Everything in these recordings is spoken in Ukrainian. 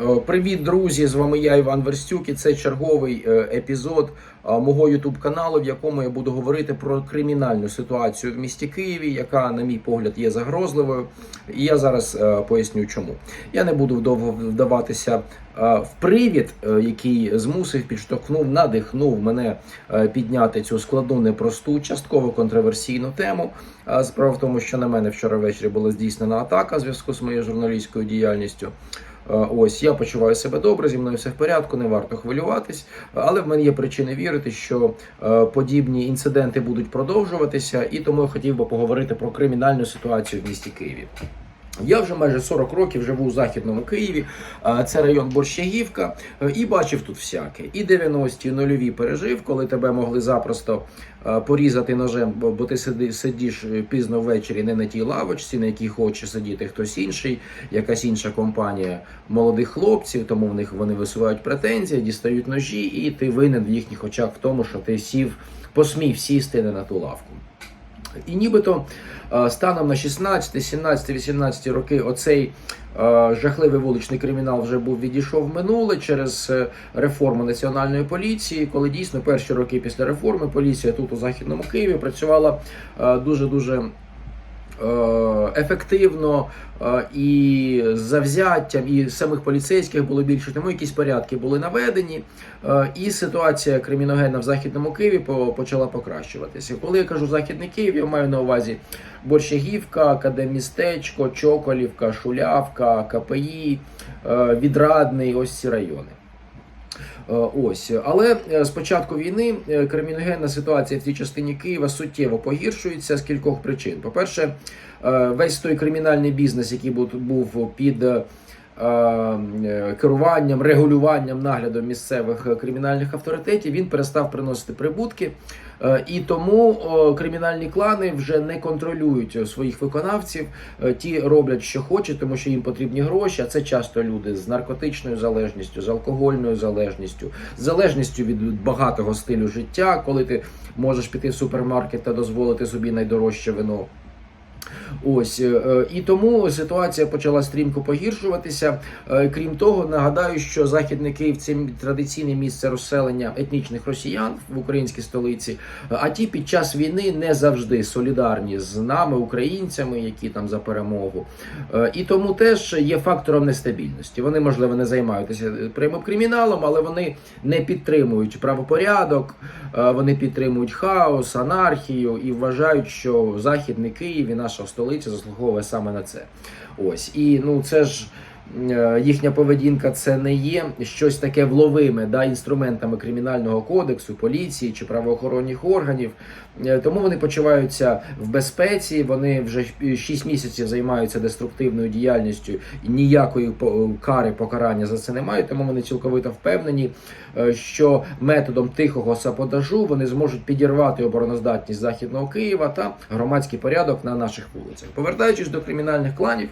Е, Привіт, друзі! З вами я, Іван Верстюк, і це черговий е, епізод е, мого Ютуб каналу, в якому я буду говорити про кримінальну ситуацію в місті Києві, яка, на мій погляд, є загрозливою. І я зараз поясню, чому. Я не буду довго вдаватися в привід, який змусив, підштовхнув, надихнув мене підняти цю складну, непросту, частково контроверсійну тему. Справа в тому, що на мене вчора ввечері була здійснена атака в зв'язку з моєю журналістською діяльністю. Е, Ось я почуваю себе добре, зі мною все в порядку, не варто хвилюватись. Але в мене є причини вірити, що е, подібні інциденти будуть продовжуватися, і тому я хотів би поговорити про кримінальну ситуацію в місті Києві. Я вже майже 40 років живу у західному Києві. Це район Борщагівка, е, і бачив тут всяке. І 90-ті, і нульові пережив, коли тебе могли запросто порізати ножем, бо бо ти сиди, сидиш е, пізно ввечері не на тій лавочці, на якій хоче сидіти хтось інший, якась інша компанія молодих хлопців, тому в них вони висувають претензії, дістають ножі, і ти винен в їхніх очах в тому, що ти сів, посмів сісти не на ту лавку. І нібито е, станом на 16, 17, 18 роки оцей е, жахливий вуличний кримінал вже був відійшов минуле через е, реформу національної поліції, коли дійсно перші роки після реформи поліція тут у західному Києві працювала дуже дуже. Ефективно е, і завзяттям, і самих поліцейських було більше, тому якісь порядки були наведені, е, і ситуація криміногенна в західному Києві почала покращуватися. Коли я кажу західний Київ, я маю на увазі Борщагівка, Академістечко, Чоколівка, Шулявка, КПІ, е, Відрадний, ось ці райони. Е, Ось, але е, з початку війни е, криміногенна ситуація в цій частині Києва суттєво погіршується з кількох причин. По-перше, е, весь той кримінальний бізнес, який був- під керуванням, регулюванням, наглядом місцевих кримінальних авторитетів, він перестав приносити прибутки. Е, І тому кримінальні клани вже не контролюють е, своїх виконавців. Е, Ті роблять, що хочуть, тому що їм потрібні гроші. А це часто люди з наркотичною залежністю, з алкогольною залежністю, з залежністю від багатого стилю життя, коли ти можеш піти в супермаркет та дозволити собі найдорожче вино. Ось е, е, і тому ситуація почала стрімко погіршуватися. Е, Крім того, нагадаю, що західний Київ це традиційне місце розселення етнічних росіян в українській столиці. А ті під час війни не завжди солідарні з нами, українцями, які там за перемогу. І тому теж є фактором нестабільності. Вони можливо не займаються прямим криміналом, але вони не підтримують правопорядок, вони підтримують хаос, анархію і вважають, що західний Київ і наша столиця заслуговує саме на це. Ось і ну це ж. Е, Їхня поведінка це не є щось таке вловиме да, інструментами кримінального кодексу, поліції чи правоохоронних органів. Е, Тому вони почуваються в безпеці. Вони вже 6 місяців займаються деструктивною діяльністю і ніякої по- кари покарання за це немає. Тому вони цілковито впевнені, е, що методом тихого саботажу вони зможуть підірвати обороноздатність західного Києва та громадський порядок на наших вулицях. Повертаючись до кримінальних кланів.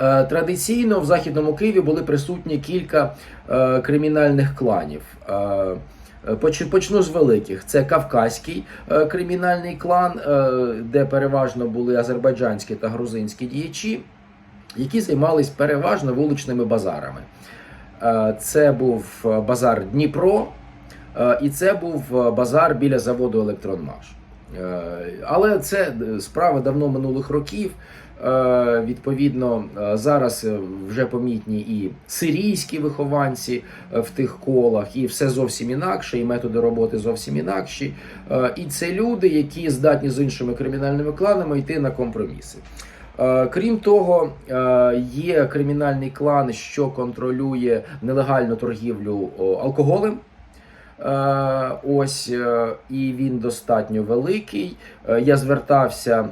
Е, Традиційно в західному Києві були присутні кілька е, кримінальних кланів. Е, поч- Почну з великих. Це Кавказький кримінальний клан, де переважно були азербайджанські та грузинські діячі, які займались переважно вуличними базарами. Це був базар Дніпро, і це був базар біля заводу Електронмаш. Але це справа давно минулих років. Е, Відповідно, е, зараз е, вже помітні і сирійські вихованці в тих колах, і все зовсім інакше, і методи роботи зовсім інакші. І це люди, які здатні з іншими кримінальними кланами йти на компроміси. Крім того, є кримінальний клан, що контролює нелегальну торгівлю алкоголем. Ось і він достатньо великий. Я звертався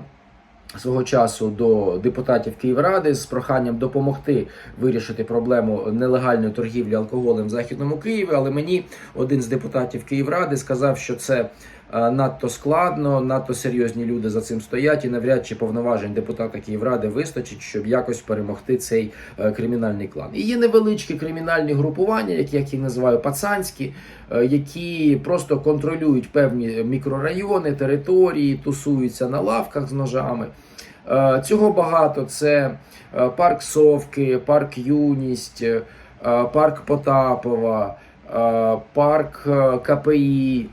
свого часу до депутатів Київради з проханням допомогти вирішити проблему нелегальної торгівлі алкоголем в західному Києві. Але мені один з депутатів Київради сказав, що це надто складно, надто серйозні люди за цим стоять, і навряд чи повноважень депутата Київради вистачить, щоб якось перемогти цей е, кримінальний клан. І є невеличкі кримінальні групування, які як їх називаю пацанські, е, які просто контролюють певні мікрорайони, території, тусуються на лавках з ножами. Е, Цього багато. Це е, парк Совки, парк Юність, е, парк Потапова, е, парк е, КПІ.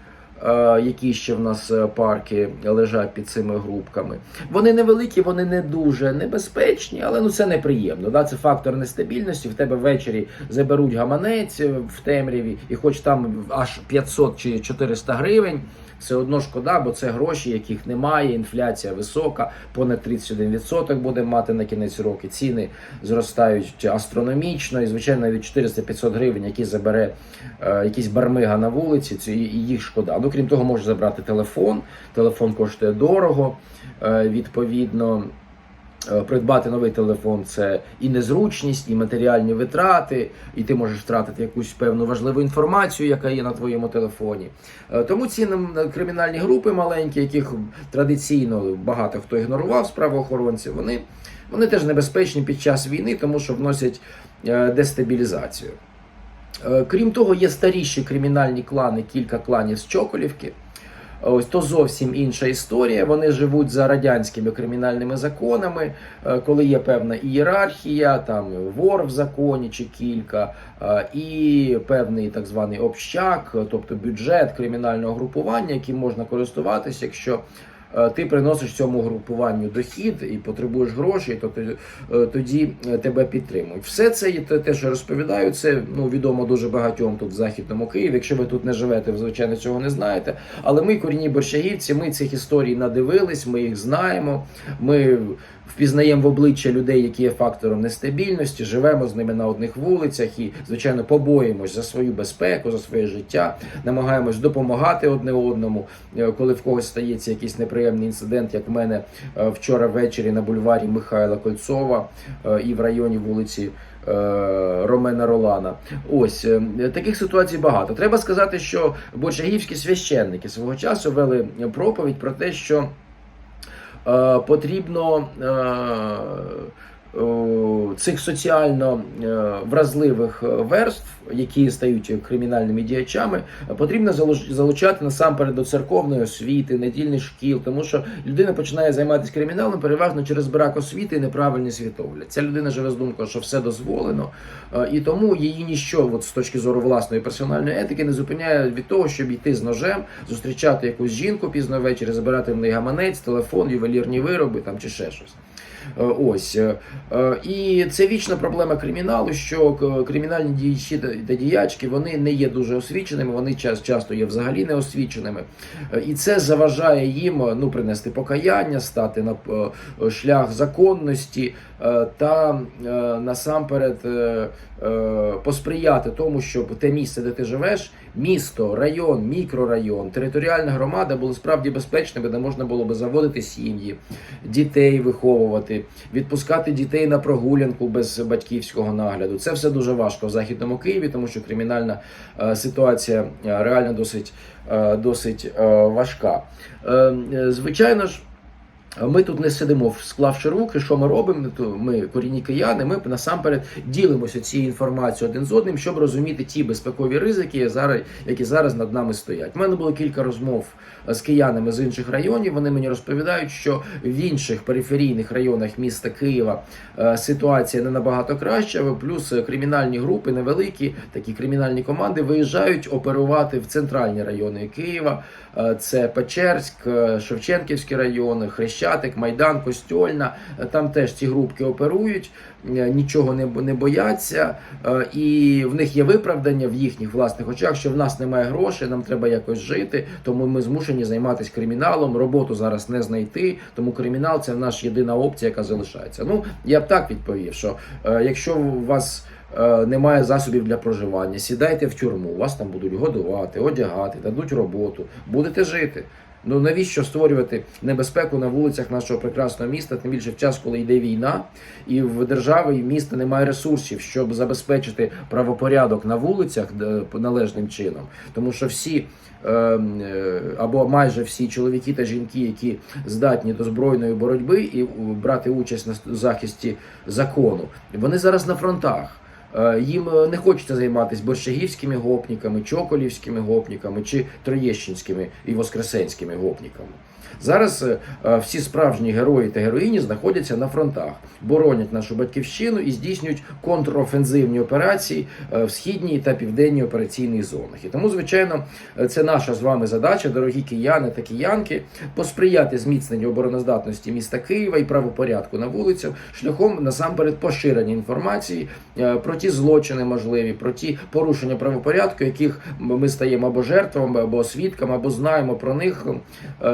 Які ще в нас е, парки лежать під цими групками. Вони невеликі, вони не дуже небезпечні, але ну це неприємно. Да? Це фактор нестабільності. В тебе ввечері заберуть гаманець е, в темряві, і хоч там аж 500 чи 400 гривень. Все одно шкода, бо це гроші, яких немає. Інфляція висока, понад 31% буде мати на кінець року. Ціни зростають астрономічно, і звичайно навіть 400-500 гривень, які забере е, якийсь бармига на вулиці, і їх шкода. Ну крім того, може забрати телефон. Телефон коштує дорого. Е, відповідно. Е, Придбати новий телефон це і незручність, і матеріальні витрати, і ти можеш втратити якусь певну важливу інформацію, яка є на твоєму телефоні. Е, Тому ці кримінальні групи маленькі, яких традиційно багато хто ігнорував з правоохоронців, вони, вони теж небезпечні під час війни, тому що вносять дестабілізацію. Е, Крім того, є старіші кримінальні клани, кілька кланів з Чоколівки. Ось то зовсім інша історія. Вони живуть за радянськими кримінальними законами, е, коли є певна ієрархія, там вор в законі чи кілька, е, і певний так званий общак, е, тобто бюджет кримінального групування, яким можна користуватися, якщо е, ти приносиш цьому групуванню дохід і потребуєш грошей, то е, тоді е, тебе підтримують. Все це є те, що розповідаю, це ну відомо дуже багатьом тут в західному Києві. Якщо ви тут не живете, ви звичайно цього не знаєте. Але ми корінні борщагівці, ми цих історій надивились, ми їх знаємо. Ми впізнаємо в обличчя людей, які є фактором нестабільності, живемо з ними на одних вулицях і, звичайно, побоїмось за свою безпеку, за своє життя, намагаємось допомагати одне одному. Е, Коли в когось стається якийсь неприємний інцидент, як в мене е, вчора ввечері на бульварі Михайла Кольцова е, і в районі вулиці. Ромена Ролана. Ось таких ситуацій багато. Треба сказати, що борчагівські священники свого часу вели проповідь про те, що потрібно е, е, цих соціально е, вразливих верств, які стають кримінальними діячами, потрібно залуч- залучати насамперед до церковної освіти, недільних шкіл, тому що людина починає займатися криміналом переважно через брак освіти і неправильний світогляд. Ця людина живе з думкою, що все дозволено, е, і тому її ніщо, от з точки зору власної персональної етики, не зупиняє від того, щоб йти з ножем, зустрічати якусь жінку пізно ввечері, забирати в неї гаманець, телефон, ювелірні вироби там чи ще щось. Е, Ось е, е, і це вічна проблема криміналу, що кримінальні діячі та діячки вони не є дуже освіченими, вони час часто є взагалі не освіченими. І це заважає їм ну принести покаяння, стати на шлях законності та насамперед посприяти тому, щоб те місце, де ти живеш, місто, район, мікрорайон, територіальна громада були справді безпечними, де можна було би заводити сім'ї, дітей виховувати, відпускати дітей на прогулянку без батьківського нагляду. Це все дуже важко в західному Києві, тому що кримінальна е, ситуація е, реально досить, е, досить важка. Звичайно ж. Ми тут не сидимо, склавши руки, що ми робимо. То Ми корінні кияни. Ми насамперед ділимося цією інформацією один з одним, щоб розуміти ті безпекові ризики, зараз, які зараз над нами стоять. У мене було кілька розмов з киянами з інших районів. Вони мені розповідають, що в інших периферійних районах міста Києва е, ситуація не набагато краща. Плюс е, кримінальні групи невеликі, такі кримінальні команди виїжджають оперувати в центральні райони Києва. Е, Це Печерськ, е, Шевченківський район, Хрещатик, Майдан, Костьольна. Е, Там теж ці групки оперують, е, нічого не, не бояться, е, і в них є виправдання в їхніх власних очах, що в нас немає грошей, нам треба якось жити, тому ми змушені займатися криміналом. Роботу зараз не знайти, тому кримінал це наша єдина опція, яка залишається. Ну я б так відповів, що якщо у вас немає засобів для проживання, сідайте в тюрму, вас там будуть годувати, одягати, дадуть роботу, будете жити. Ну навіщо створювати небезпеку на вулицях нашого прекрасного міста, тим більше в час, коли йде війна, і в держави і міста немає ресурсів, щоб забезпечити правопорядок на вулицях належним чином, тому що всі е, е, або майже всі чоловіки та жінки, які здатні до збройної боротьби і брати участь на захисті закону, вони зараз на фронтах. Е, Їм е, не хочеться займатися борщагівськими гопниками, чоколівськими гопниками чи троєщинськими і воскресенськими гопниками. Зараз е, е, всі справжні герої та героїні знаходяться на фронтах, боронять нашу батьківщину і здійснюють контрофензивні операції е, в східній та південній операційних зонах. І тому, звичайно, це наша з вами задача, дорогі кияни та киянки, посприяти зміцненню обороноздатності міста Києва і правопорядку на вулицях шляхом насамперед поширення інформації про ті злочини можливі, про ті порушення правопорядку, яких ми стаємо або жертвами, або свідками, або знаємо про них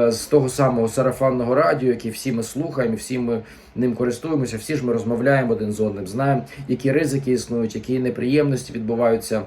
з того самого сарафанного радіо, яке всі ми слухаємо, всі ми ним користуємося, всі ж ми розмовляємо один з одним, знаємо, які ризики існують, які неприємності відбуваються.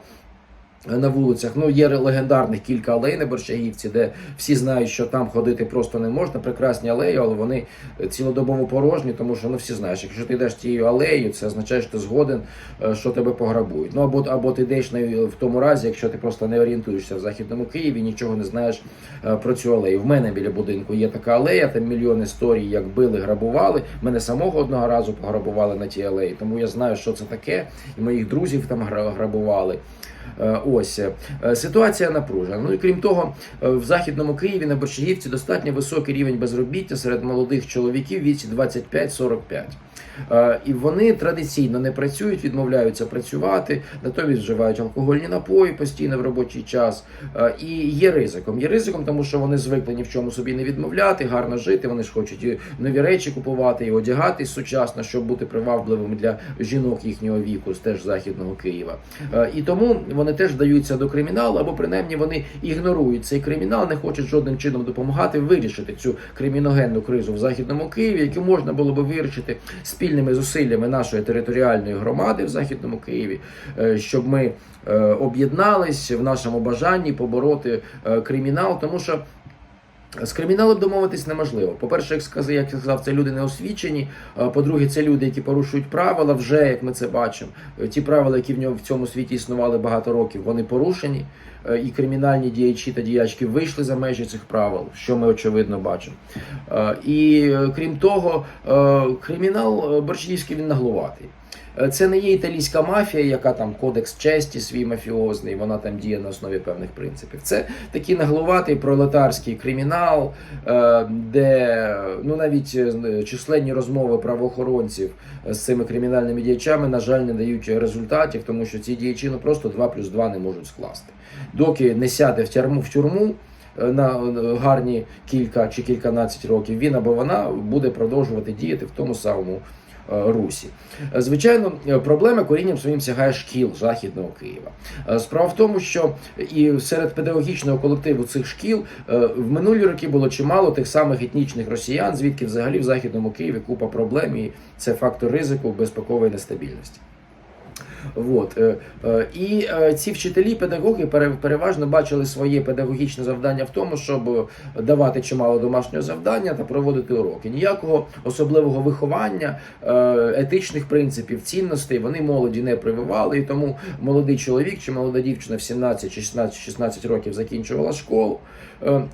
На вулицях ну є легендарних кілька алей на Борщагівці, де всі знають, що там ходити просто не можна. Прекрасні алеї, але вони цілодобово порожні, тому що ну всі знаєш, якщо ти йдеш тією алеєю, це означає, що ти згоден, е, що тебе пограбують. Ну або або ти йдеш в тому разі, якщо ти просто не орієнтуєшся в західному Києві, нічого не знаєш е, про цю алею. В мене біля будинку є така алея, там мільйон історій, як били, грабували. Мене самого одного разу пограбували на тій алеї, тому я знаю, що це таке, і моїх друзів там грабували. Ось е, ситуація напружена. Ну і крім того, е, в західному Києві на Борщагівці достатньо високий рівень безробіття серед молодих чоловіків віці 25-45. Е, І вони традиційно не працюють, відмовляються працювати, натомість вживають алкогольні напої постійно в робочий час. Е, І є ризиком. Є ризиком, тому що вони звикли ні в чому собі не відмовляти, гарно жити. Вони ж хочуть і нові речі купувати і одягатись сучасно, щоб бути привабливими для жінок їхнього віку, з теж західного Києва. Е, І тому вони теж даються до криміналу, або принаймні вони ігнорують цей кримінал, не хочуть жодним чином допомагати вирішити цю криміногенну кризу в західному Києві, яку можна було би вирішити спільними зусиллями нашої територіальної громади в західному Києві, е, щоб ми е, об'єднались в нашому бажанні побороти е, кримінал, тому що. З криміналом домовитись неможливо. По-перше, як сказав, як я сказав, це люди неосвічені. А По-друге, це люди, які порушують правила, вже як ми це бачимо. Е, Ті правила, які в ньому в цьому світі існували багато років, вони порушені. Е, І кримінальні діячі та діячки вийшли за межі цих правил, що ми очевидно бачимо. Е, І е, крім того, е, кримінал е, борщівський він наглуватий. Е, Це не є італійська мафія, яка там кодекс честі свій мафіозний, вона там діє на основі певних принципів. Це такий наглуватий пролетарський кримінал, е, де ну навіть е, численні розмови правоохоронців з цими кримінальними діячами, на жаль, не дають результатів, тому що ці діячі ну просто 2 плюс 2 не можуть скласти. Доки не сяде в тюрму в тюрму. На гарні кілька чи кільканадцять років він або вона буде продовжувати діяти в тому самому русі. Е, Звичайно, проблеми проблема корінням своїм сягає шкіл західного Києва. Е, Справа в тому, що і серед педагогічного колективу цих шкіл е, в минулі роки було чимало тих самих етнічних росіян, звідки взагалі в західному Києві купа проблем, і це фактор ризику безпекової нестабільності. Вот. е, е, І е, ці вчителі, педагоги пере- переважно бачили своє педагогічне завдання в тому, щоб давати чимало домашнього завдання та проводити уроки. Ніякого особливого виховання, етичних принципів, цінностей вони молоді не прививали. І тому молодий чоловік чи молода дівчина в 17 чи 16, 16 років закінчувала школу.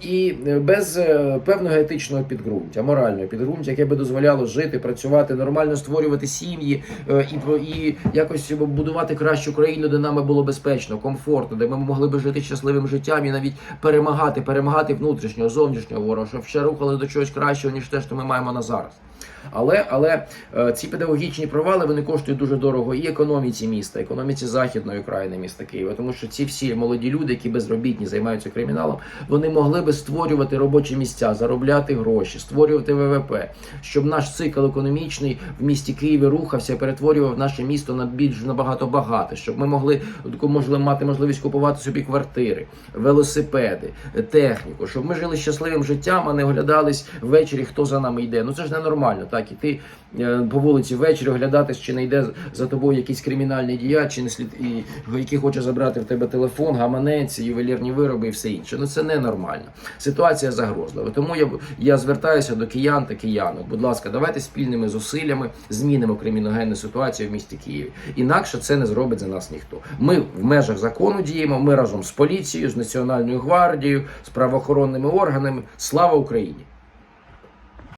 І без певного етичного підґрунтя, морального підґрунтя, яке би дозволяло жити, працювати, нормально створювати сім'ї і, і якось будувати кращу країну, де нам було безпечно, комфортно, де ми могли би жити щасливим життям і навіть перемагати, перемагати внутрішнього, зовнішнього ворога, щоб ще рухали до чогось кращого, ніж те, що ми маємо на зараз. Але, але е, ці педагогічні провали вони коштують дуже дорого і економіці міста, економіці західної країни міста Києва, тому що ці всі молоді люди, які безробітні займаються криміналом, вони могли би створювати робочі місця, заробляти гроші, створювати ВВП, щоб наш цикл економічний в місті Києві рухався, перетворював наше місто на більш набагато багате, щоб ми могли можливо, мати можливість купувати собі квартири, велосипеди, техніку, щоб ми жили щасливим життям, а не оглядались ввечері, хто за нами йде. Ну це ж ненормально, так іти е, по вулиці ввечері, оглядатись, чи не йде за тобою якийсь кримінальний діяч, чи не слід і який хоче забрати в тебе телефон, гаманець, ювелірні вироби і все інше. Ну це ненормально. Ситуація загрозлива. Тому я я звертаюся до киян та киянок. Будь ласка, давайте спільними зусиллями змінимо криміногенну ситуацію в місті Києві. Інакше це не зробить за нас ніхто. Ми в межах закону діємо. Ми разом з поліцією, з національною гвардією, з правоохоронними органами. Слава Україні!